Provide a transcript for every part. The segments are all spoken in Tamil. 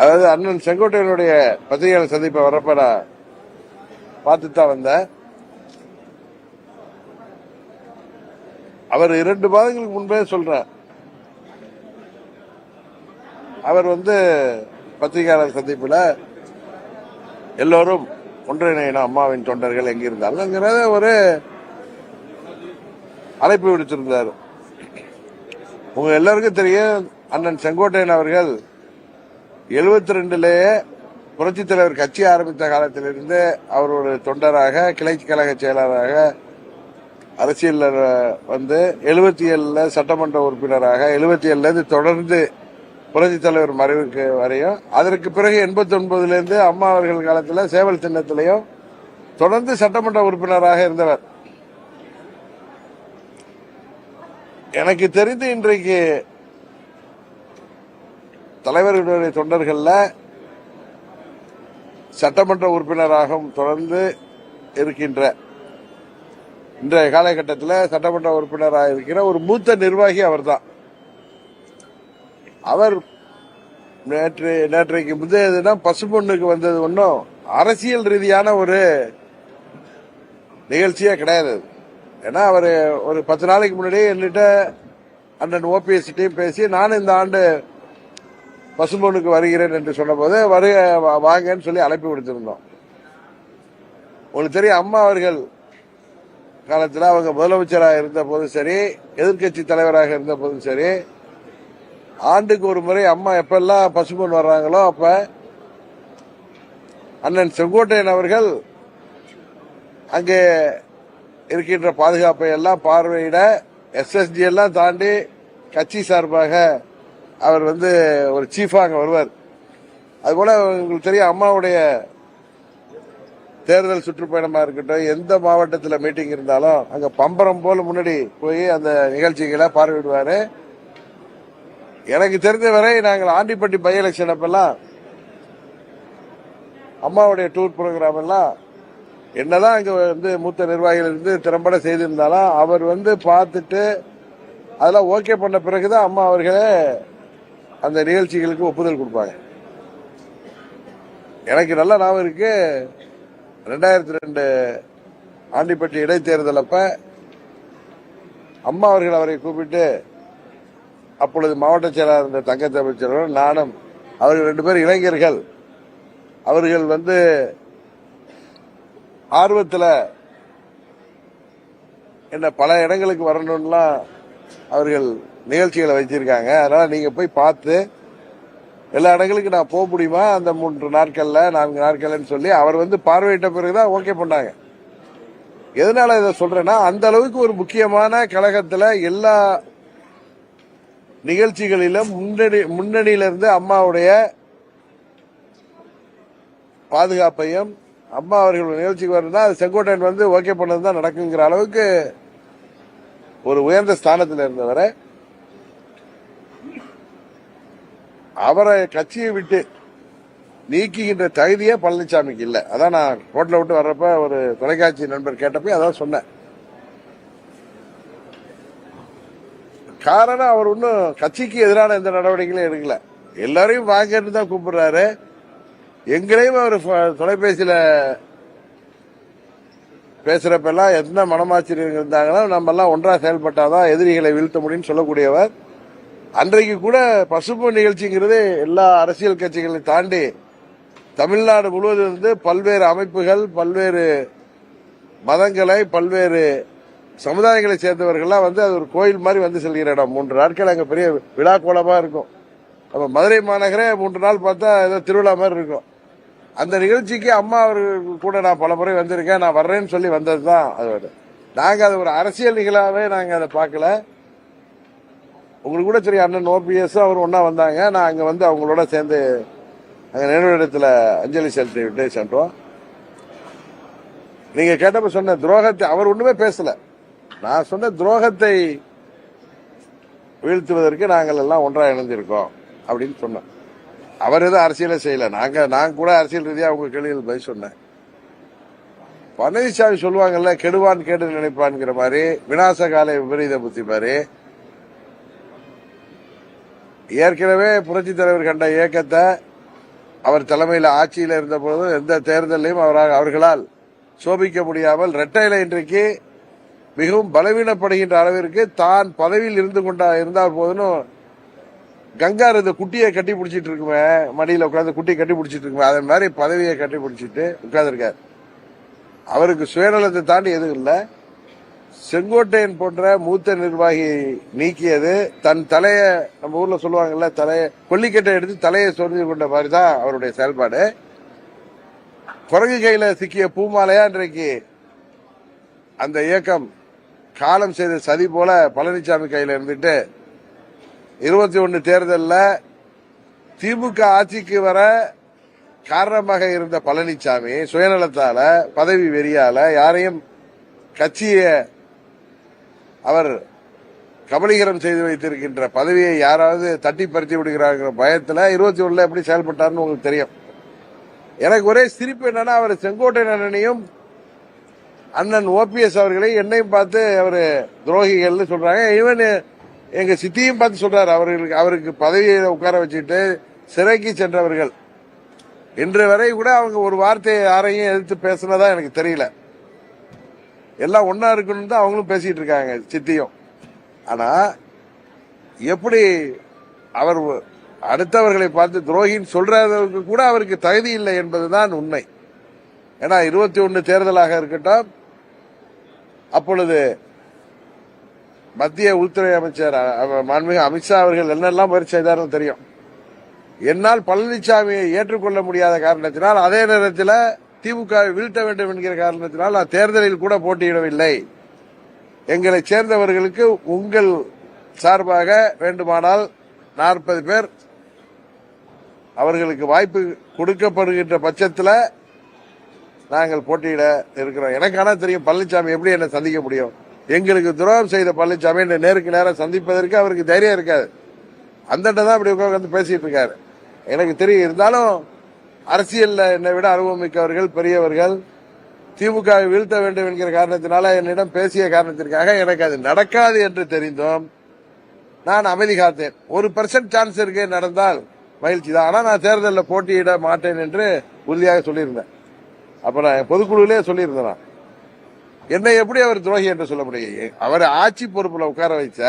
அதாவது அண்ணன் செங்கோட்டையனுடைய பத்திரிகையாளர் சந்திப்பை வரப்ப நான் பார்த்து தான் வந்தேன். அவர் இரண்டு மாதங்களுக்கு முன்பே சொல்றேன் அவர் வந்து பத்திரிகையாளர் சந்திப்பில் எல்லோரும் ஒன்றிணையின அம்மாவின் தொண்டர்கள் எங்கிருந்தாலும்ங்கிறத ஒரு அழைப்பு விடுத்திருந்தார். உங்க எல்லாருக்கும் தெரியும் அண்ணன் செங்கோட்டையன் அவர்கள் எழுபத்தி ரெண்டுலேயே புரட்சி தலைவர் கட்சி ஆரம்பித்த காலத்திலிருந்து அவர் ஒரு தொண்டராக கிளை கழக செயலராக அரசியல் வந்து எழுபத்தி ஏழுல சட்டமன்ற உறுப்பினராக எழுபத்தி ஏழுல இருந்து தொடர்ந்து புரட்சி தலைவர் மறைவுக்கு வரையும் அதற்கு பிறகு எண்பத்தி ஒன்பதுல இருந்து அம்மா அவர்கள் காலத்தில் சேவல் சின்னத்திலையும் தொடர்ந்து சட்டமன்ற உறுப்பினராக இருந்தவர். எனக்கு தெரிந்து இன்றைக்கு தலைவர்களுடைய தொண்டர்களில் சட்டமன்ற உறுப்பினராகவும் தொடர்ந்து இருக்கின்ற இன்றைய காலகட்டத்தில் சட்டமன்ற உறுப்பினராக இருக்கிற ஒரு மூத்த நிர்வாகி அவர்தான். அவர் நேற்று நேற்றைக்கு முந்தைய தினம் பசுபொண்ணுக்கு வந்தது ஒன்றும் அரசியல் ரீதியான ஒரு நிகழ்ச்சியே கிடையாது. ஏன்னா அவர் ஒரு பத்து நாளைக்கு முன்னாடியே என்கிட்ட அண்ணன் ஓபிஎஸ்கிட்டையும் பேசி நானும் இந்த ஆண்டு பசும்பொண்ணுக்கு வருகிறேன் என்று சொன்னபோது வருக வாங்கன்னு சொல்லி அழைப்பு விடுத்திருந்தோம். உங்களுக்கு தெரியும் அம்மா அவர்கள் காலத்தில் அவங்க முதலமைச்சராக இருந்த போதும் சரி எதிர்க்கட்சி தலைவராக இருந்த போதும் சரி ஆண்டுக்கு ஒரு முறை அம்மா எப்பெல்லாம் பசும்பொன் வர்றாங்களோ அப்ப அண்ணன் செங்கோட்டையன் அவர்கள் அங்கே இருக்கின்ற பாதுகாப்பை எல்லாம் பார்வையிட எஸ்எஸ்டி எல்லாம் தாண்டி கட்சி சார்பாக அவர் வந்து ஒரு சீஃபாக அங்கே வருவார். அதுபோல் உங்களுக்கு தெரியும் அம்மாவுடைய தேர்தல் சுற்றுப்பயணமாக இருக்கட்டும் எந்த மாவட்டத்தில் மீட்டிங் இருந்தாலும் அங்கே பம்பரம் போல் முன்னாடி போய் அந்த நிகழ்ச்சிகளை பார்வையிடுவார். எனக்கு தெரிந்த வரை நாங்கள் ஆண்டிப்பட்டி பை எலெக்ஷன் அப்பெல்லாம் அம்மாவுடைய டூர் ப்ரோக்ராம் எல்லாம் என்னதான் அங்கே வந்து மூத்த நிர்வாகிகள் இருந்து திறம்பட செய்திருந்தாலும் அவர் வந்து பார்த்துட்டு அதெல்லாம் ஓகே பண்ண பிறகுதான் அம்மா அவர்களே அந்த நிகழ்ச்சிகளுக்கு ஒப்புதல் கொடுப்பாங்க. எனக்கு நல்ல ஞாபகம் இருக்கு. ரெண்டாயிரத்தி ரெண்டு ஆண்டிப்பட்டி இடைத்தேர்தல் அப்ப அம்மா அவர்கள் அவரை கூப்பிட்டு அப்பொழுது மாவட்ட செயலாளர் இருந்த தங்க நானும் அவர்கள் ரெண்டு பேரும் இளைஞர்கள். அவர்கள் வந்து ஆர்வத்தில் என்ன பல இடங்களுக்கு வரணும்லாம் அவர்கள் நிகழ்ச்சிகளை வச்சிருக்காங்க. அதனால நீங்க போய் பார்த்து எல்லா இடங்களுக்கு நான் போக முடியுமா? அந்த மூன்று நாட்கள்ல நான்கு நாட்கள்னு சொல்லி அவர் வந்து பார்வையிட்ட பிறகுதான் ஓகே பண்ணாங்க. எதனால இதை சொல்றேன்னா அந்த அளவுக்கு ஒரு முக்கியமான கழகத்துல எல்லா நிகழ்ச்சிகளிலும் முன்னணி முன்னணியிலிருந்து அம்மாவுடைய பாதுகாப்பையும் அம்மா அவர்கள் நிகழ்ச்சிக்கு வரணும்னா அது செங்கோட்டையன் வந்து ஓகே பண்ணது தான் நடக்குங்கிற அளவுக்கு ஒரு உயர்ந்த ஸ்தானத்தில் இருந்தவரை. அவரை கட்சியை விட்டு நீக்குகின்ற தகுதியே பழனிசாமிக்கு இல்லை. அதான் நான் ஹோட்டலை விட்டு வர்றப்ப ஒரு தொலைக்காட்சி நண்பர் கேட்டப்ப அதான் சொன்னேன். காரணம் அவர் ஒன்றும் கட்சிக்கு எதிரான எந்த நடவடிக்கைகளும் எடுக்கல. எல்லாரையும் வாங்கன்னு தான் கூப்பிடுறாரு. எங்களையும் அவர் தொலைபேசியில் தொலைபேசியில பேசுறப்பெல்லாம் எந்த மனமாச்சரியம் இருந்தாங்கன்னா நம்ம எல்லாம் ஒன்றா செயல்பட்டாதான் எதிரிகளை வீழ்த்த முடியும்னு சொல்லக்கூடியவர். அன்றைக்கு கூட பசுப்பு நிகழ்ச்சிங்கிறது எல்லா அரசியல் கட்சிகளை தாண்டி தமிழ்நாடு முழுவதும் இருந்து பல்வேறு அமைப்புகள் பல்வேறு மதங்களை பல்வேறு சமுதாயங்களை சேர்ந்தவர்கள்லாம் வந்து அது ஒரு கோயில் மாதிரி வந்து செல்கிற இடம். மூன்று நாட்கள் அங்கே பெரிய விழா கோலமாக இருக்கும். நம்ம மதுரை மாநகரே மூன்று நாள் பார்த்தா ஏதோ திருவிழா மாதிரி இருக்கும். அந்த நிகழ்ச்சிக்கு அம்மா அவர்கள் கூட நான் பல முறை வந்திருக்கேன். நான் வர்றேன்னு சொல்லி வந்தது தான் அதோட நாங்கள் அது ஒரு அரசியல் நிகழாவே நாங்கள் அதை பார்க்கல. உங்களுக்கு கூட சரி அண்ணன் ஓபிஎஸ் அவர் ஒன்றா வந்தாங்க. நான் அங்கே வந்து அவங்களோட சேர்ந்து அங்க நினைவிடத்துல அஞ்சலி செலுத்தி விட்டு சென்றோம். நீங்கள் கேட்டப்ப சொன்ன துரோகத்தை அவர் ஒன்றுமே பேசலை. நான் சொன்ன துரோகத்தை வீழ்த்துவதற்கு நாங்கள் எல்லாம் ஒன்றாக இணைந்திருக்கோம் அப்படின்னு சொன்னோம். அவர் எதுவும் அரசியலே செய்யலை. நாங்கள் நான் கூட அரசியல் ரீதியாக அவங்க கேள்விகள் பதில் சொன்னேன். பழனிசாமி சொல்லுவாங்கல்ல கெடுவான் கேடு நினைப்பான்ங்கிற மாதிரி விநாச விபரீத புத்தி மாதிரி ஏற்கனவே புரட்சி தலைவர் கண்ட இயக்கத்தை அவர் தலைமையில் ஆட்சியில் இருந்தபோது எந்த தேர்தலையும் அவரால் அவர்களால் சோபிக்க முடியாமல் ரெட்டையில இன்றைக்கு மிகவும் பலவீனப்படுகின்ற அளவிற்கு தான் பதவியில் இருந்து கொண்டா இருந்தால் போதும் கங்கார் இந்த குட்டியை கட்டி பிடிச்சிட்டு இருக்குமே மடியில் உட்காந்து குட்டியை கட்டி பிடிச்சிட்டு இருக்குமே அதே மாதிரி பதவியை கட்டி பிடிச்சிட்டு உட்கார்ந்துருக்காரு. அவருக்கு சுயநலத்தை தாண்டி எதுவும் இல்லை. செங்கோட்டையன் போன்ற மூத்த நிர்வாகி நீக்கியது. தன் தலைய நம்ம ஊர்ல சொல்லுவாங்கல்ல தலைய கொல்லிக்கட்டை எடுத்து தலையை சொரிஞ்சு கொண்ட மாதிரி தான் அவருடைய செயல்பாடு. குரங்கு கையில சிக்கிய பூமாலையா இன்றைக்கு அந்த இயக்கம் காலம் செய்த சதி போல பழனிசாமி கையில இருந்துட்டு இருபத்தி ஒன்னு தேர்தலில் திமுக ஆட்சிக்கு வர காரணமாக இருந்த பழனிசாமி சுயநலத்தால பதவி வெறியால யாரையும் கட்சியை அவர் கபலீகரம் செய்து வைத்திருக்கின்ற பதவியை யாராவது தட்டி பறித்து விடுகிறாங்கிற பயத்தில் இருபத்தி ஒன்றில் எப்படி செயல்பட்டார்னு உங்களுக்கு தெரியும். எனக்கு ஒரே சிரிப்பு என்னன்னா அவர் செங்கோட்டை அண்ணனையும் அண்ணன் ஓபிஎஸ் அவர்களை என்னையும் பார்த்து அவர் துரோகிகள்னு சொல்றாங்க. ஈவன் எங்க சித்தியும் பார்த்து சொல்றாரு அவர்களுக்கு அவருக்கு பதவியை உட்கார வச்சுட்டு சிறைக்கு சென்றவர்கள். இன்று வரை கூட அவங்க ஒரு வார்த்தையை யாரையும் எதிர்த்து பேசுனதா எனக்கு தெரியல. எல்லாம் ஒன்னா இருக்கணும் தான் அவங்களும் பேசிட்டு இருக்காங்க சித்தியும். ஆனா எப்படி அவர் அடுத்தவர்களை பார்த்து துரோகின்னு சொல்றதற்கு கூட அவருக்கு தகுதி இல்லை என்பதுதான் உண்மை. ஏன்னா இருபத்தி ஒன்னு தேர்தலாக இருக்கட்டும் அப்பொழுது மத்திய உள்துறை அமைச்சர் மாண்புமிகு அமித்ஷா அவர்கள் என்னெல்லாம் முயற்சி செய்தார்னு தெரியும். என்னால் பழனிசாமியை ஏற்றுக்கொள்ள முடியாத காரணத்தினால் அதே நேரத்தில் திமுக வீழ்த்த வேண்டும் என்கிற காரணத்தினால் நான் தேர்தலில் கூட போட்டியிடவில்லை. எங்களை சேர்ந்தவர்களுக்கு உங்கள் சார்பாக வேண்டுமானால் நாற்பது பேர் அவர்களுக்கு வாய்ப்பு கொடுக்கப்படுகின்ற பட்சத்தில் நாங்கள் போட்டியிட இருக்கிறோம். எனக்கு தெரியும் பழனிசாமி எப்படி என்னை சந்திக்க முடியும். எங்களுக்கு துரோகம் செய்த பழனிசாமி என்னை நேருக்கு நேரம் சந்திப்பதற்கு அவருக்கு தைரியம் இருக்காது. அந்த தான் இப்படி உட்காந்து பேசிட்டு இருக்காரு. எனக்கு தெரியும். இருந்தாலும் அரசியல்ல என்னை விட அனுபவம் மிக்கவர்கள் பெரியவர்கள் திமுக வீழ்த்த வேண்டும் என்கிற காரணத்தினால என்னிடம் பேசிய காரணத்திற்காக எனக்கு அது நடக்காது என்று தெரிந்தும். நான் அமைதி காத்தேன். ஒரு பர்சன்ட் சான்ஸ் இருக்கு நடந்தால் மகிழ்ச்சி தான். ஆனால் நான் தேர்தலில் போட்டியிட மாட்டேன் என்று உறுதியாக சொல்லியிருந்தேன். அப்புறம் நான் பொதுக்குழுவிலே சொல்லியிருந்தேன் என்னை எப்படி அவர் துரோகி என்று சொல்ல முடியும்? அவர் ஆட்சி பொறுப்பில் உட்கார வைச்ச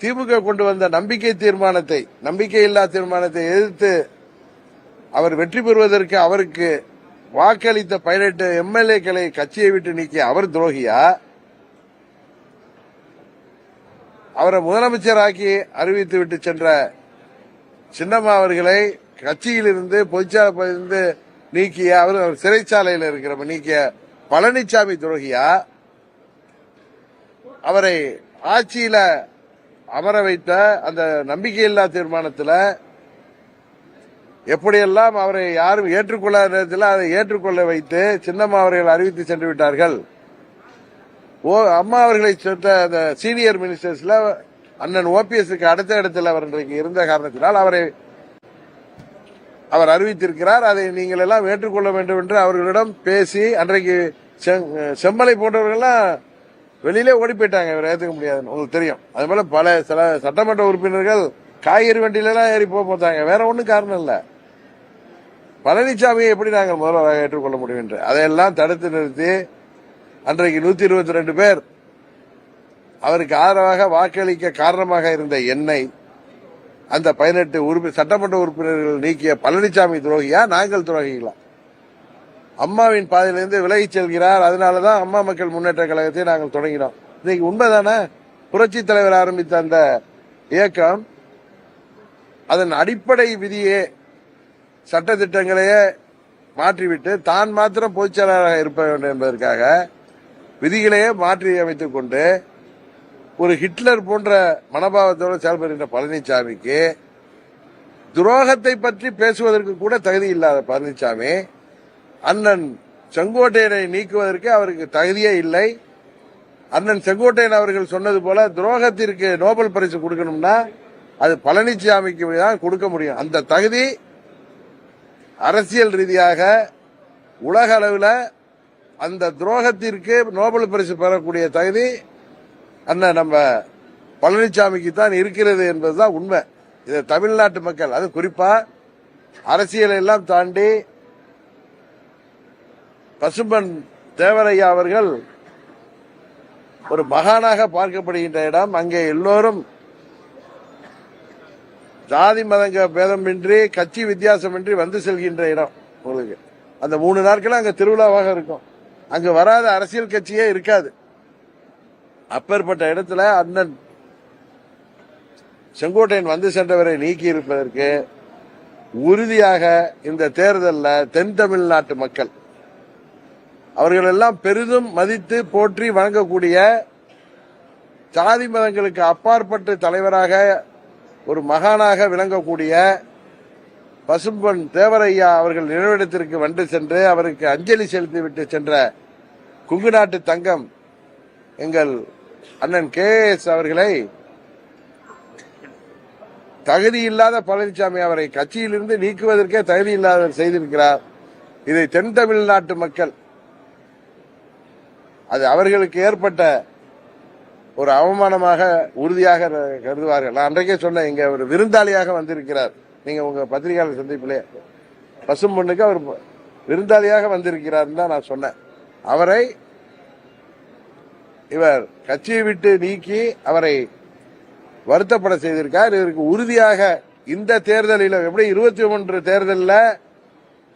திமுக கொண்டு வந்த நம்பிக்கை தீர்மானத்தை நம்பிக்கை இல்லா தீர்மானத்தை எதிர்த்து அவர் வெற்றி பெறுவதற்கு அவருக்கு வாக்களித்த பதினெட்டு எம்எல்ஏக்களை கட்சியை விட்டு நீக்கிய அவர் துரோகியா? அவரை முதலமைச்சராக்கி அறிவித்து விட்டு சென்ற சின்னம்மா அவர்களை கட்சியிலிருந்து பொதுச்சாலையிலிருந்து நீக்கிய அவர் அவர் சிறைச்சாலையில் இருக்கிற நீக்கிய பழனிசாமி துரோகியா? அவரை ஆட்சியில அமர வைத்த அந்த நம்பிக்கையில்லா தீர்மானத்தில் எப்படியெல்லாம் அவரை யாரும் ஏற்றுக்கொள்ளாத நேரத்தில் அதை ஏற்றுக்கொள்ள வைத்து சின்னம்மா அவர்கள் அறிவித்து சென்று விட்டார்கள். ஓ அம்மா அவர்களை சேர்ந்த அந்த சீனியர் மினிஸ்டர்ஸ்ல அண்ணன் ஓபிஎஸ்க்கு அடுத்த இடத்தில் அவர் இன்றைக்கு இருந்த காரணத்தினால் அவரை அவர் அறிவித்திருக்கிறார். அதை நீங்கள் எல்லாம் ஏற்றுக்கொள்ள வேண்டும் என்று அவர்களிடம் பேசி அன்றைக்கு செங்- செம்மலை போன்றவர்கள்லாம் வெளியிலே ஓடி போயிட்டாங்க இவர் ஏற்றுக்க முடியாதுன்னு உங்களுக்கு தெரியும். அது போல பல சில சட்டமன்ற உறுப்பினர்கள் காய்கறி வண்டியிலலாம் ஏறி போக போத்தாங்க. வேற ஒன்றும் காரணம் இல்லை. பழனிசாமியை எப்படி நாங்கள் முதல்வராக ஏற்றுக்கொள்ள முடியும் என்று? அதையெல்லாம் தடுத்து நிறுத்தி அன்றைக்கு நூத்தி இருபத்தி ரெண்டு பேர் அவருக்கு ஆதரவாக வாக்களிக்க காரணமாக இருந்த என்னை அந்த பதினெட்டு உறுப்பி சட்டமன்ற உறுப்பினர்கள் நீக்கிய பழனிசாமி துரோகியா? நாங்கள் துரோகிகளா? அம்மாவின் பாதையிலிருந்து விலகிச் செல்கிறார். அதனாலதான் அம்மா மக்கள் முன்னேற்ற கழகத்தை நாங்கள் தொடங்கினோம். இன்னைக்கு உண்மைதானே? புரட்சி தலைவர் ஆரம்பித்த அந்த இயக்கம் அதன் அடிப்படை விதியே சட்ட திட்டங்களையே மாற்றிவிட்டு தான் மாத்திரம் பொதுச் செயலாளராக இருக்க வேண்டும் என்பதற்காக விதிகளையே மாற்றி அமைத்துக் கொண்டு ஒரு ஹிட்லர் போன்ற மனோபாவத்தோடு செயல்படுகின்ற பழனிசாமிக்கு துரோகத்தை பற்றி பேசுவதற்கு கூட தகுதி இல்லாத பழனிசாமி அண்ணன் செங்கோட்டையனை நீக்குவதற்கு அவருக்கு தகுதியே இல்லை. அண்ணன் செங்கோட்டையன் அவர்கள் சொன்னது போல துரோகத்திற்கு நோபல் பரிசு கொடுக்கணும்னா அது பழனிசாமிக்கு தான் கொடுக்க முடியும். அந்த தகுதி அரசியல் ரீதியாக உலக அளவில் அந்த துரோகத்திற்கு நோபல் பரிசு பெறக்கூடிய தகுதி அண்ணன் நம்ம பழனிசாமிக்கு தான் இருக்கிறது என்பதுதான் உண்மை. இது தமிழ்நாட்டு மக்கள். அது குறிப்பா அரசியலை எல்லாம் தாண்டி பசும்பன் தேவரையா அவர்கள் ஒரு மகானாக பார்க்கப்படுகின்ற இடம். அங்கே எல்லோரும் ஜாதி மதங்க பேதமின்றி கட்சி வித்தியாசமின்றி வந்து செல்கின்ற இடம் உங்களுக்கு. அந்த மூணு நாட்களும் அங்க திருவிழாவாக இருக்கும். அங்க வராத அரசியல் கட்சியே இருக்காது. அப்பேற்பட்ட இடத்துல அண்ணன் செங்கோட்டையன் வந்து சென்றவரை நீக்கி இருப்பதற்கு உறுதியாக இந்த தேர்தலில் தென் தமிழ்நாட்டு மக்கள் அவர்கள் எல்லாம் பெரிதும் மதித்து போற்றி வணங்கக்கூடிய சாதி மதங்களுக்கு அப்பாற்பட்டு தலைவராக ஒரு மகானாக விளங்கக்கூடிய பசும்பொன் தேவரையா அவர்கள் நினைவிடத்திற்கு வந்து சென்று அவருக்கு அஞ்சலி செலுத்திவிட்டு சென்ற குங்கு நாட்டு தங்கம் எங்கள் அண்ணன் கே எஸ் அவர்களை தகுதி இல்லாத பழனிசாமி அவரை கட்சியிலிருந்து நீக்குவதற்கே தகுதி இல்லாத செய்திருக்கிறார். இதை தென் தமிழ்நாட்டு மக்கள் அது அவர்களுக்கு ஏற்பட்ட ஒரு அவமானமாக உறுதியாக கருதுவார்கள். நான் அன்றைக்கே சொன்னேன் இங்க ஒரு விருந்தாளியாக வந்திருக்கிறார். நீங்க உங்க பத்திரிகையாளர் சந்திப்பிலே. பசும் பொண்ணுக்கு அவர் விருந்தாளியாக வந்திருக்கிறார் தான் நான் சொன்னேன். அவரை இவர் கட்சியை விட்டு நீக்கி அவரை வருத்தப்பட செய்திருக்கார். இவருக்கு உறுதியாக இந்த தேர்தலில் எப்படி இருபத்தி ஒன்று தேர்தலில்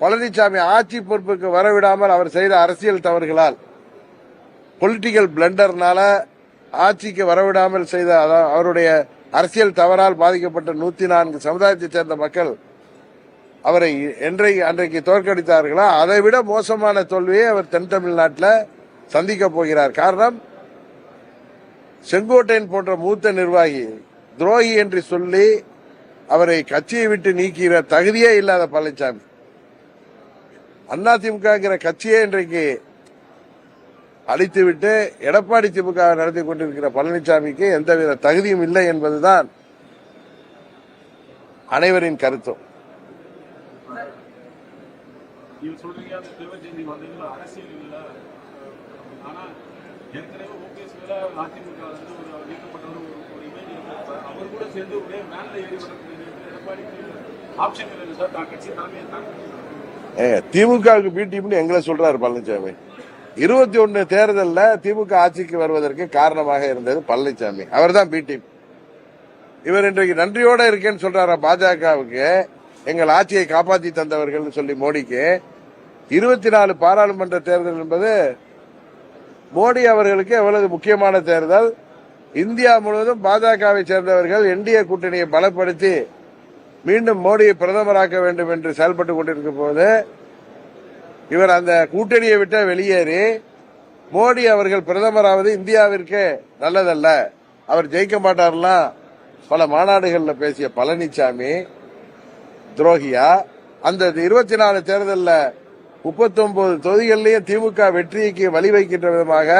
பழனிசாமி ஆட்சி பொறுப்புக்கு வரவிடாமல் அவர் செய்த அரசியல் தவறுகளால் பொலிட்டிக்கல் பிளண்டர்னால ஆட்சிக்கு வரவிடாமல் செய்த அதான் அவருடைய அரசியல் தவறால் பாதிக்கப்பட்ட நூத்தி நான்கு சமுதாயத்தைச் சேர்ந்த மக்கள் அவரை என்றை அன்றைக்கு தோற்கடித்தார்களோ? அதை விட மோசமான தோல்வியை அவர் தென் தமிழ்நாட்டில் சந்திக்க போகிறார். காரணம் செங்கோட்டையன் போன்ற மூத்த நிர்வாகி துரோகி என்று சொல்லி அவரை கட்சியை விட்டு நீக்கிற தகுதியே இல்லாத பழனிசாமி அதிமுகங்கிற கட்சியே இன்றைக்கு அழித்துவிட்டு எடப்பாடி திமுக நடத்தி கொண்டிருக்கிற பழனிசாமிக்கு எந்தவித தகுதியும் இல்லை என்பதுதான் அனைவரின் கருத்தும் திமுகவுக்கு பி டீம்னு எங்களை சொல்றாரு பழனிசாமி. இருபத்தி ஒன்று தேர்தலில் திமுக ஆட்சிக்கு வருவதற்கு காரணமாக இருந்தது பழனிசாமி. அவர்தான் பி டீம் இவர் இன்றைக்கு நன்றியோட இருக்கேன்னு சொல்றாரா பாஜகவுக்கு. எங்கள் ஆட்சியை காப்பாற்றி தந்தவர்கள் சொல்லி மோடிக்கு. இருபத்தி நாலு பாராளுமன்ற தேர்தல் என்பது மோடி அவர்களுக்கு எவ்வளவு முக்கியமான தேர்தல். இந்தியா முழுவதும் பாஜகவை சேர்ந்தவர்கள் என்டிஏ கூட்டணியை பலப்படுத்தி மீண்டும் மோடியை பிரதமராக்க வேண்டும் என்று செயல்பட்டு கொண்டிருக்கும் போது இவர் அந்த கூட்டணியை விட்டு வெளியேறி மோடி அவர்கள் பிரதமராவது இந்தியாவிற்கு நல்லதல்ல. அவர் ஜெயிக்க மாட்டார்லாம் பல மாநாடுகளில் பேசிய பழனிசாமி துரோகியா அந்த இருபத்தி நாலு தேர்தலில் முப்பத்தி ஒன்பது தொகுதிகளிலையும் திமுக வெற்றிக்கு வழிவைக்கின்ற விதமாக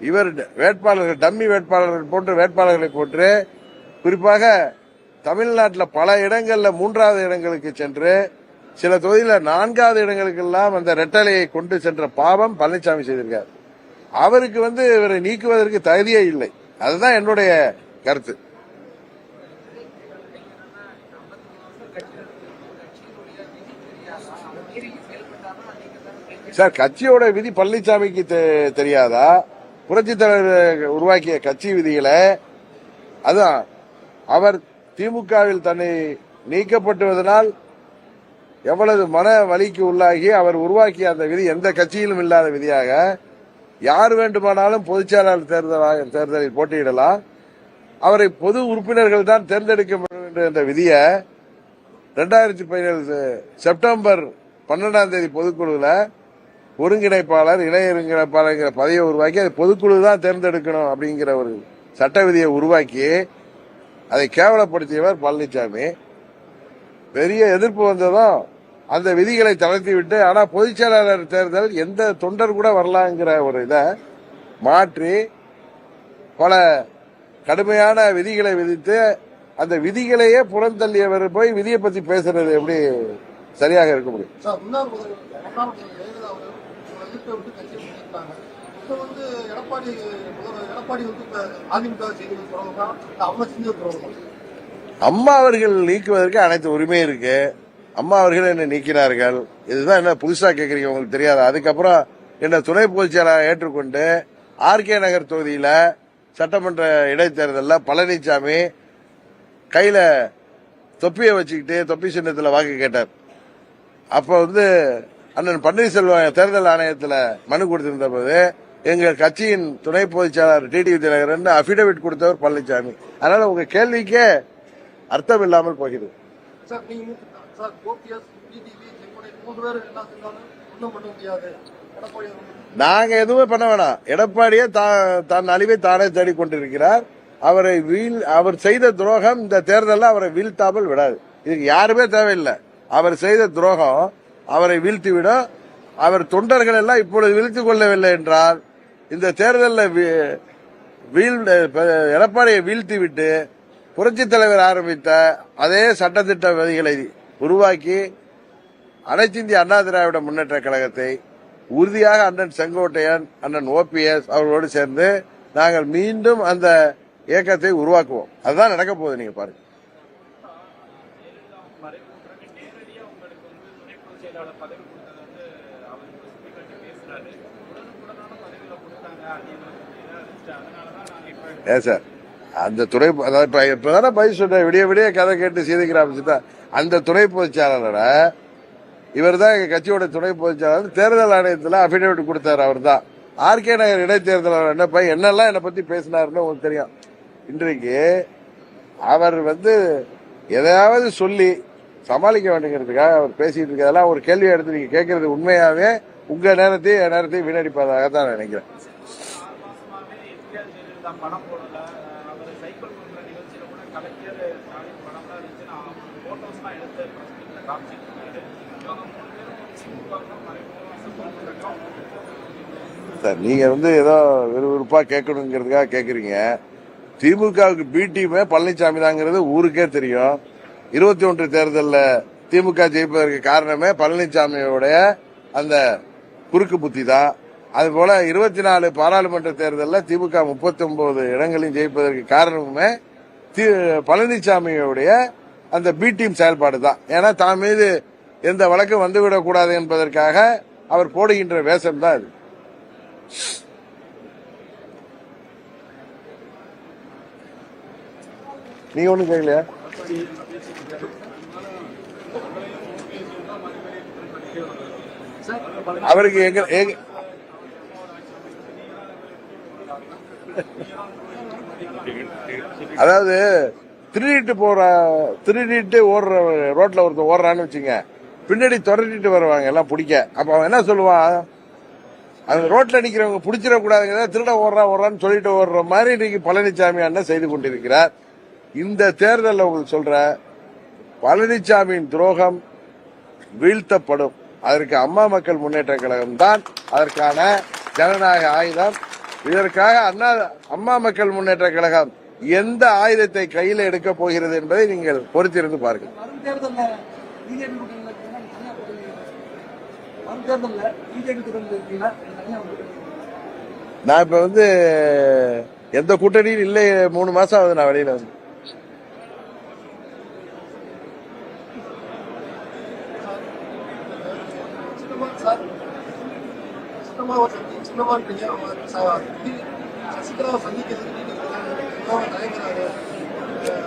இவர் வேட்பாளர்கள் டம்மி வேட்பாளர்கள் போன்று வேட்பாளர்களை போட்டு குறிப்பாக தமிழ்நாட்டில் பல இடங்களில் மூன்றாவது இடங்களுக்கு சென்று சில தொகுதியில் நான்காவது இடங்களுக்கெல்லாம் அந்த ரெட்டலையை கொண்டு சென்ற பாவம் பழனிசாமி செய்திருக்கார். அவருக்கு வந்து இவரை நீக்குவதற்கு தகுதியே இல்லை. அதுதான் என்னுடைய கருத்து. சார் கட்சியோட விதி பழனிசாமிக்கு தெ- தெரியாதா? புரட்சி தலைவர் உருவாக்கிய கட்சி விதிகளை அதான் அவர் திமுகவில் தன்னை நீக்கப்பட்டுவதனால் எவ்வளவு மன வலிக்கு உள்ளாகி அவர் உருவாக்கிய அந்த விதி எந்த கட்சியிலும் இல்லாத விதியாக யார் வேண்டுமானாலும் பொதுச்செயலாளர் தேர்தலாக தேர்தலில் போட்டியிடலாம். அவரை பொது உறுப்பினர்கள் தான் தேர்ந்தெடுக்க வேண்டும் என்ற விதியை ரெண்டாயிரத்தி பதினேழு செப்டம்பர் பன்னெண்டாம் தேதி பொதுக்குழுல ஒருங்கிணைப்பாளர் இணை ஒருங்கிணைப்பாளர்ங்கிற பதவியை உருவாக்கி அது பொதுக்குழு தான் தேர்ந்தெடுக்கணும் அப்படிங்கிற ஒரு சட்ட விதியை உருவாக்கி அதை கேவலப்படுத்தியவர் பழனிசாமி பெரிய எதிர்ப்பு வந்ததும் அந்த விதிகளை தளர்த்தி விட்டு ஆனா பொதுச் செயலாளர் தேர்தல் எந்த தொண்டர் கூட வரலாங்கிற ஒரு இதை மாற்றி பல கடுமையான விதிகளை விதித்து அந்த விதிகளையே புறந்தள்ளியவர் போய் விதியை பத்தி பேசுறது எப்படி சரியாக இருக்க முடியும்? அம்மா அவர்கள் நீக்குவதற்கு அனைத்து உரிமை இருக்கு. அம்மா அவர்கள் என்னை நீக்கினார்கள். இதுதான் என்ன புதுசா கேக்குறீங்க உங்களுக்கு தெரியாது? அதுக்கப்புறம் என்னை துணை பொதுச் செயலாளர் ஏற்றுக்கொண்டு ஆர்கே நகர் தொகுதியில சட்டமன்ற இடைத்தேர்தலில் பழனிசாமி கையில தொப்பியை வச்சுக்கிட்டு தொப்பி சின்னத்தில் வாக்கு கேட்டார். அப்போ வந்து அண்ணன் பன்னீர்செல்வம் தேர்தல் ஆணையத்தில் மனு கொடுத்திருந்த போது எங்கள் கட்சியின் துணை பொதுச் செயலாளர் டிடிவி விஜயநகரன் அபிடவிட் கொடுத்தவர் பழனிசாமி அதனால உங்க கேள்விக்கே அர்த்தம் இல்லாமல் போகிறது சார் நீங்க ஓபிஎஸ் பிடிவி மூன்று பேர் என்ன செஞ்சாலும் ஒன்றும் பண்ண முடியாது. எடப்பாடி நாங்க எதுவுமே பண்ண வேணாம். எடப்பாடியே தா- தன் அழிவை தானே தேடிக் கொண்டிருக்கிறார் அவரை வீழ் அவர் செய்த துரோகம் இந்த தேர்தலில் அவரை வீழ்த்தாமல் விடாது. இதுக்கு யாருமே தேவையில்லை. அவர் செய்த துரோகம் அவரை வீழ்த்திவிடும். அவர் தொண்டர்கள் எல்லாம் இப்பொழுது வீழ்த்திக் கொள்ளவில்லை என்றால் இந்த தேர்தலில் வீழ் எடப்பாடியை வீழ்த்திவிட்டு புரட்சித் தலைவர் ஆரம்பித்த அதே சட்டத்திட்ட விதிகளை உருவாக்கி அனைத்திந்திய அண்ணா திராவிட முன்னேற்ற கழகத்தை உறுதியாக அண்ணன் செங்கோட்டையன் அண்ணன் ஓபிஎஸ் அவர்களோடு சேர்ந்து நாங்கள் மீண்டும் அந்த இயக்கத்தை உருவாக்குவோம். அதுதான் நடக்க போகுது நீங்க பாருங்க. ஏன் சார் அந்த துணை அதாவது இப்போ தானே பதில் சொன்னேன் விடிய விடிய கதை கேட்டு சீதைக்கிராம அந்த துணை பொதுச் இவர் தான் எங்கள் கட்சியோட துணை பொதுச்சாளர். தேர்தல் ஆணையத்தில் அபிடவிட் கொடுத்தாரு அவர் தான் ஆர்கே நகர் இடைத்தேர்தல் என்ன பையன் என்னெல்லாம் என்னை பற்றி பேசினாருன்னு உங்களுக்கு தெரியும். இன்றைக்கு அவர் வந்து எதையாவது சொல்லி சமாளிக்க வேண்டுங்கிறதுக்காக அவர் பேசிட்டு இருக்கிறதெல்லாம் ஒரு கேள்வி எடுத்து நீங்க கேட்கறது உண்மையாவே உங்க நேரத்தையும் என் நேரத்தையும் வீணடிப்பதாக தான் நான் நினைக்கிறேன் சார். நீங்க வந்து ஏதோ விறுவிறுப்பா கேட்கணுங்கிறதுக்காக கேக்குறீங்க. திமுகவுக்கு பி டீமே பழனிசாமி தாங்கிறது ஊருக்கே தெரியும். இருபத்தி ஒன்று தேர்தலில் திமுக ஜெயிப்பதற்கு காரணமே பழனிசாமியோடைய அந்த குறுக்கு புத்தி தான். அதுபோல இருபத்தி நாலு பாராளுமன்ற தேர்தலில் திமுக முப்பத்தி ஒன்பது இடங்களையும் ஜெயிப்பதற்கு காரணமுமே தி- பழனிசாமியுடைய அந்த பி டீம் செயல்பாடு தான். ஏன்னா தான் மீது எந்த வழக்கும் வந்துவிடக்கூடாது என்பதற்காக அவர் போடுகின்ற வேஷம் தான் இது நீ ஒண்ணும் கேட்கலையா அவருக்கு எங்க எங்க- அதாவது திருடிட்டு போற திருடிட்டு ஓடுற ரோட்ல ஒருத்தன் ஓடுறான்னு வச்சுங்க பின்னாடி துரட்டிட்டு வருவாங்க எல்லாம் பிடிக்க. அப்ப அவன் என்ன சொல்லுவான்? அந்த ரோட்ல நிக்கிறவங்க பிடிச்சிடக்கூடாதுங்க திருட ஓடுறா ஓடுறான்னு சொல்லிட்டு ஓடுற மாதிரி இன்னைக்கு பழனிசாமி அண்ணன் செய்து கொண்டிருக்கிறார். இந்த தேர்தலில் உங்களுக்கு சொல்ற பழனிசாமியின் துரோகம் வீழ்த்தப்படும். அதற்கு அம்மா மக்கள் முன்னேற்ற கழகம் தான் அதற்கான ஜனநாயக ஆயுதம். இதற்காக அண்ணா அம்மா மக்கள் முன்னேற்ற கழகம் எந்த ஆயுதத்தை கையில் எடுக்க போகிறது என்பதை நீங்கள் பொறுத்திருந்து பாருங்கள் வரும் தேர்தல்ல பிஜேபி கூட்டணியில் இருக்கீங்களா நீங்க தனியா கூட்டணி வரும் தேர்தல்ல பிஜேபி கூட்டணியில் இருக்கீங்களா நீங்க தனியா கூட்டணி நான் இப்ப வந்து எந்த கூட்டணியும் இல்லை மூணு மாசம் ஆகுது நான் வெளியில வந்து.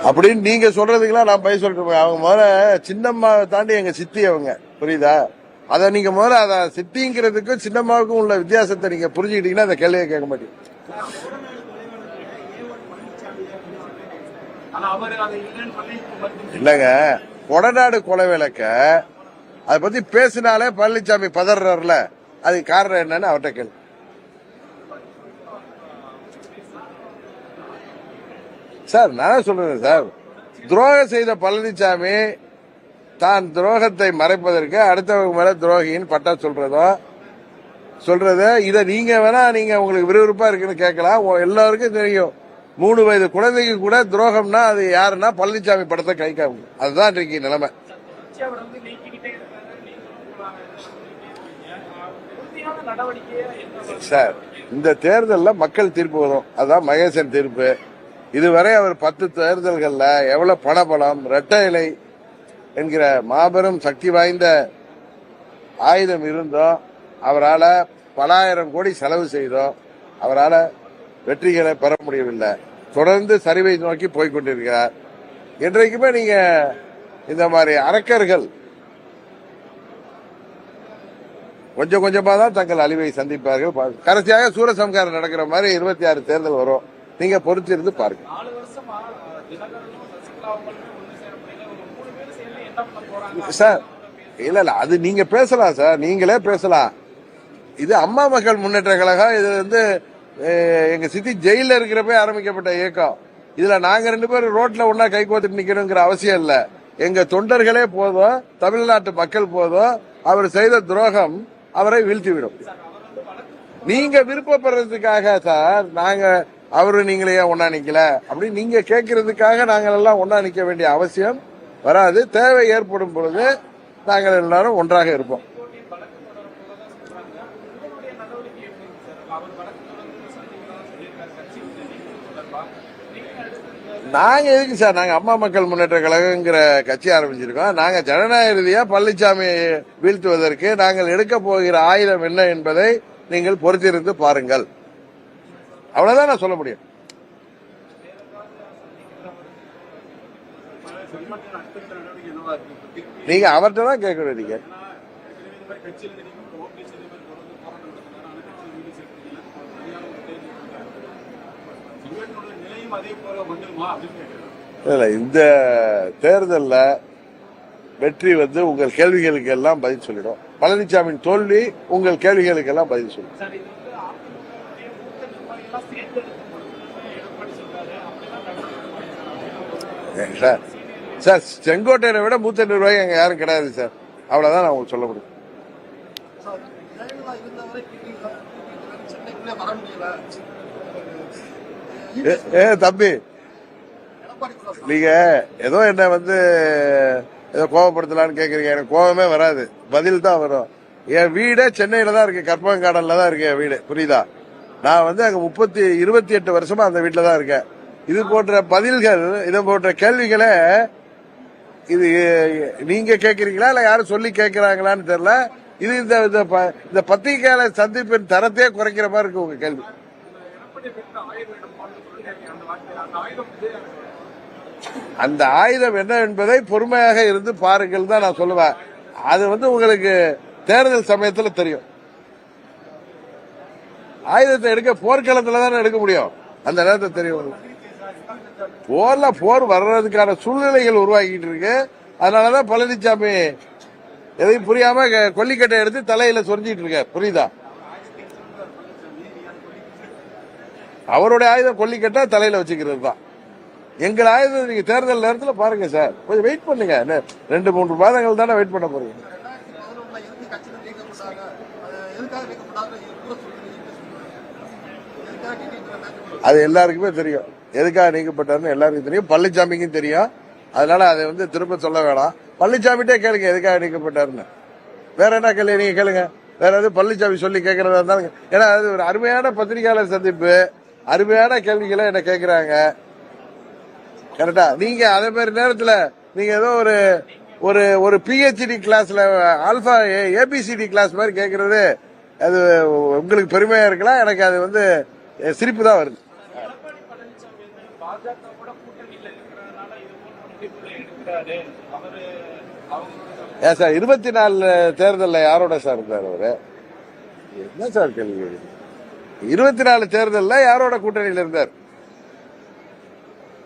அப்படின்னு நீங்க சொல்றதுக்கெல்லாம் நான் பய சொல்றேன். அவங்க முதல்ல சின்னம்மாவை தாண்டி எங்க சித்தி அவங்க. புரியுதா? அதை நீங்க முதல்ல அதை சித்திங்கிறதுக்கும் சின்னம்மாவுக்கும் உள்ள வித்தியாசத்தை நீங்க புரிஞ்சுக்கிட்டீங்கன்னா அந்த கேள்வியை கேட்க மாட்டீங்க. இல்லைங்க. இல்லங்க கொடநாடு கொலை விளக்க அதை பத்தி பேசினாலே பழனிசாமி பதறாருல அதுக்கு காரணம் என்னன்னு அவர்கிட்ட கேள்வி சார் நான் சொல்றேன் சார். துரோகம் செய்த பழனிசாமி தான் துரோகத்தை மறைப்பதற்கு அடுத்தவங்க மேல துரோகின்னு பட்டா சொல்றதோ சொல்றது இத நீங்க வேணா நீங்க உங்களுக்கு விறுவிறுப்பா இருக்குன்னு கேட்கலாம். எல்லாருக்கும் தெரியும். மூணு வயது குழந்தைக்கு கூட துரோகம்னா அது யாருன்னா பழனிசாமி படத்தை கை காமிக்கும் அதுதான் இன்றைக்கு நிலைமை. சார் இந்த தேர்தலில் மக்கள் தீர்ப்பு வரும். அதான் மகேசன் தீர்ப்பு. இதுவரை அவர் பத்து தேர்தல்கள்ல எவ்வளவு பணபலம் இரட்டை இலை என்கிற மாபெரும் சக்தி வாய்ந்த ஆயுதம் இருந்தோம் அவரால் பலாயிரம் கோடி செலவு செய்தோம் அவரால் வெற்றிகளை பெற முடியவில்லை. தொடர்ந்து சரிவை நோக்கி போய்கொண்டிருக்கிறார். இன்றைக்குமே நீங்க இந்த மாதிரி அரக்கர்கள் கொஞ்சம் கொஞ்சமா தான் தங்கள் அழிவை சந்திப்பார்கள். கடைசியாக சூரசம்காரம் நடக்கிற மாதிரி இருபத்தி ஆறு தேர்தல் வரும். நீங்க பொறுத்திருந்து பாருங்க. சார் இல்ல இல்ல அது நீங்க பேசலாம் சார். நீங்களே பேசலாம். இது அம்மா மக்கள் முன்னேற்ற கழகம். இது வந்து எங்க சித்தி ஜெயில இருக்கிறப்ப ஆரம்பிக்கப்பட்ட இயக்கம். இதுல நாங்க ரெண்டு பேரும் ரோட்ல ஒன்னா கை கோத்துட்டு நிக்கணுங்கிற அவசியம் இல்ல. எங்க தொண்டர்களே போதும் தமிழ்நாட்டு மக்கள் போதும். அவர் செய்த துரோகம் அவரை வீழ்த்திவிடும். நீங்க விருப்பப்படுறதுக்காக சார் நாங்க அவரு நீங்களே ஒன்னா நிக்கல. அப்படின்னு நீங்க கேட்கறதுக்காக நாங்கள் எல்லாம் ஒன்னா நிக்க வேண்டிய அவசியம் வராது. தேவை ஏற்படும் பொழுது நாங்கள் எல்லாரும் ஒன்றாக இருப்போம். நாங்க எதுக்கு சார்? நாங்க அம்மா மக்கள் முன்னேற்ற கழகங்கிற கட்சி ஆரம்பிச்சிருக்கோம். நாங்க ஜனநாயக ரீதியா பழனிசாமி வீழ்த்துவதற்கு நாங்கள் எடுக்க போகிற ஆயுதம் என்ன என்பதை நீங்கள் பொறுத்திருந்து பாருங்கள். அவ்வளவுதான் நான் சொல்ல முடியும் செல்வத்தின் அடுத்த நடவடிக்கை என்னவா இருக்கு இப்ப திருப்பி நீங்க அவர்கிட்ட தான் கேட்கணும் நீங்க ஏன்னா ஏற்கனவே இந்த மாதிரி கட்சியில தெரியும் ஓபிஎஸ் இந்த மாதிரி தொடர்ந்து போராட்டம் நடத்துறாரு ஆனா கட்சியில் வீடு சேர்க்கல சரியான ஒரு தேர்தல் இருக்காரு செல்வத்தினோட நிலையும் நீங்க அவர்கிட்ட தான் கேட்கணும் நீங்க. இல்ல இந்த தேர்தலில் வெற்றி வந்து உங்கள் கேள்விகளுக்கு எல்லாம் பதில் சொல்லிடும். பழனிசாமியின் தோல்வி உங்கள் கேள்விகளுக்கு எல்லாம் பதில் சொல்லிடும். சார் சார் செங்கோட்டையனை விட மூத்த நிர்வாகி அங்க யாரும் கிடையாது சார். அவ்வளவுதான் நான் உங்களுக்கு சொல்ல முடியும். ஏ- தம்பி. நீங்க ஏதோ என்ன வந்து ஏதோ கோவப்படுத்தலாம்னு கேக்குறீங்க. எனக்கு கோவமே வராது. பதில் தான் வரும். என் வீடே சென்னையில தான் இருக்கு. கற்பகங்காடன்ல தான் இருக்கு என் வீடு. புரியுதா? நான் வந்து அங்க முப்பத்தி இருபத்தி எட்டு வருஷமா அந்த வீட்டுல தான் இருக்கேன். இது போன்ற பதில்கள் இது போன்ற கேள்விகளை இது நீங்க கேக்குறீங்களா? இல்ல யாரும் சொல்லி கேக்குறாங்களான்னு தெரியல. இது இந்த இந்த இந்த பத்திரிகையாளர் சந்திப்பின் தரத்தையே குறைக்கிற மாதிரி இருக்கு உங்க கேள்வி. அந்த ஆயுதம் என்ன என்பதை பொறுமையாக இருந்து பாருங்கள் தான் நான் சொல்லுவேன். அது வந்து உங்களுக்கு தேர்தல் சமயத்துல தெரியும். ஆயுதத்தை எடுக்க போர்க்களத்துல தானே எடுக்க முடியும். அந்த நேரத்தில் தெரியும் உங்களுக்கு. போர்ல போர் வர்றதுக்கான சூழ்நிலைகள் உருவாக்கிட்டு இருக்கு. அதனாலதான் பழனிசாமி எதையும் புரியாம கொல்லிக்கட்டை எடுத்து தலையில சொரிஞ்சிட்டு இருக்க புரியுதா? அவருடைய ஆயுதம் கொல்லிக்கட்டை தலையில வச்சுக்கிறது தான். எங்கள் ஆயுதம் நீங்க தேர்தல் நேரத்துல பாருங்க சார். கொஞ்சம் வெயிட் பண்ணுங்க. என்ன, ரெண்டு மூன்று மாதங்கள் தானே வெயிட் பண்ண போறீங்க. அது எல்லாருக்குமே தெரியும். எதுக்காக நீக்கப்பட்டாருன்னு எல்லாருக்கும் தெரியும். பழனிசாமிக்கும் தெரியும். அதனால அதை வந்து திரும்ப சொல்ல வேணாம். பழனிசாமிட்டே கேளுங்க எதுக்காக நீக்கப்பட்டாருன்னு. வேற என்ன கேள்வி நீங்க கேளுங்க. வேற எதுவும் பழனிசாமி சொல்லி கேட்கறதா இருந்தாலும் ஏன்னா அது ஒரு அருமையான பத்திரிகையாளர் சந்திப்பு. அருமையான கேள்விகளை என்ன கேட்கிறாங்க கரெக்டா நீங்க அதே மாதிரி நேரத்துல நீங்க ஏதோ ஒரு ஒரு ஒரு பிஹெச்டி கிளாஸ்ல ஆல்பா ஏபிசிடி கிளாஸ் மாதிரி கேட்கறது அது உங்களுக்கு பெருமையா இருக்கலாம். எனக்கு அது வந்து சிரிப்பு தான் வருது. பாஜக கூட கூட்டணியில இருக்கிறதுனால இது போன்ற முடிவுகளை எடுக்கிறாரு. அவரு அவங்களோட ஏன் சார் இருபத்தி நாலு தேர்தல்ல யாரோட சார் இருந்தார் அவரு? என்ன சார் கேள்வி? இருபத்தி நாலு தேர்தல்ல யாரோட கூட்டணியில இருந்தார்?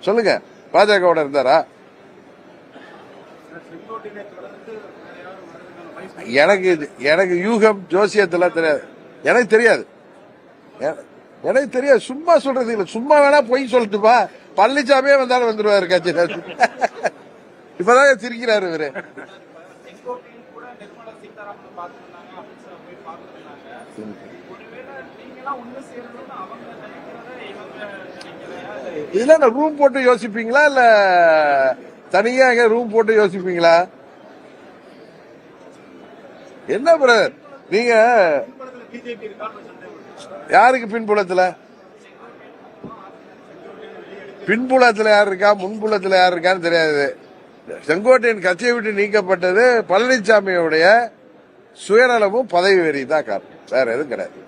சொல்லுங்க பாஜகவோட இருந்தாரா? எனக்கு எனக்கு யூகம் ஜோசியத்தெல்லாம் தெரியாது. எனக்கு தெரியாது. எனக்கு தெரியாது சும்மா சொல்றது இல்ல. சும்மா வேணா பொய் சொல்லட்டுமா? பழனிசாமியே வந்தாலும் வந்துருவாரு கட்சி இப்பதான் சிரிக்கிறாரு இவரு. இதெல்லாம் ரூம் போட்டு யோசிப்பீங்களா? இல்ல தனியா எங்க ரூம் போட்டு யோசிப்பீங்களா? என்ன பிரதர் நீங்க யாருக்கு பின்புலத்துல? பின்புலத்துல யார் இருக்கா? முன்புலத்துல யார் இருக்கான்னு தெரியாது. செங்கோட்டையின் கட்சியை விட்டு நீக்கப்பட்டது பழனிசாமியுடைய சுயநலமும் பதவி வெறி தான் காரணம். வேற எதுவும் கிடையாது.